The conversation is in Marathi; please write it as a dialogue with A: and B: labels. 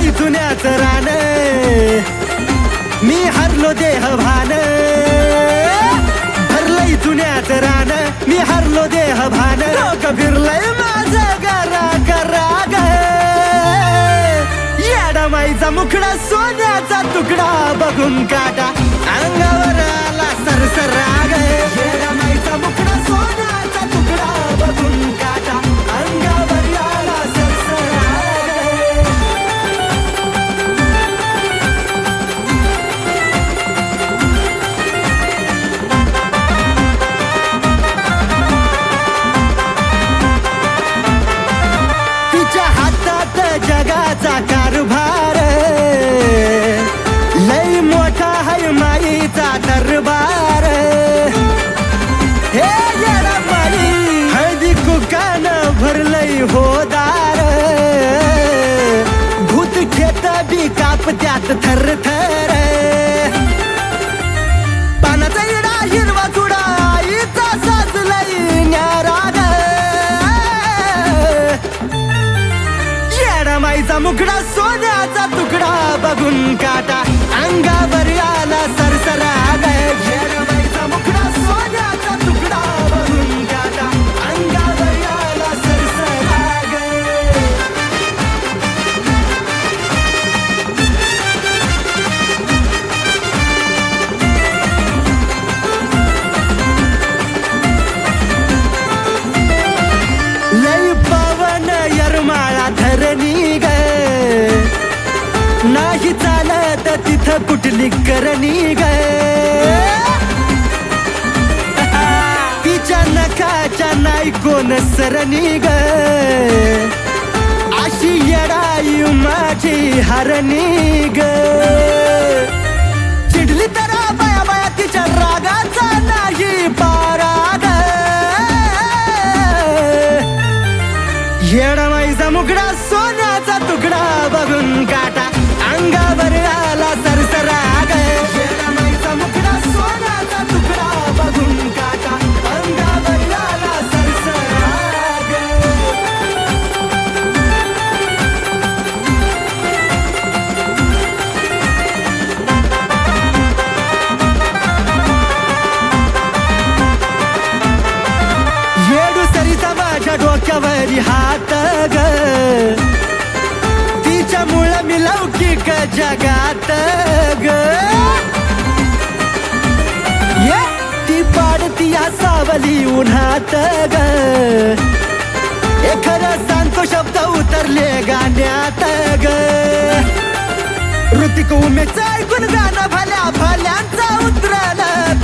A: भरलंय जुन्याच रान. मी हरलो देह भान. भरलंय जुन्याच रान. मी हरलो देह भान. डोकं फिरलंय माझं गरा गरा ग. येडा माईचा मुखडा सोन्याचा तुकडा बघून काटा होदार भूत खेत बी कापत्यात थर थर. पानाचा इडा हिरवा चुडा आईचा साजलय न्याराग. येडा माईचा मुकडा सोन्याचा तुकडा बघून काटा. अंगावर आला सरसराग करणी ग तिच्या नखाच्या नाही कोण सरणी ग अशी येडाई माझी हरणी ग डोक्यावर हात ग. तिच्यामुळं मी लौकिक जगात ग. ये ती पाडती या सावली उन्हात ग. हे खरं सांगतो शब्द उतरले गाण्यात ग. ऋतिक उमेच ऐकून गाणं भल्या भल्यांचा उतरलं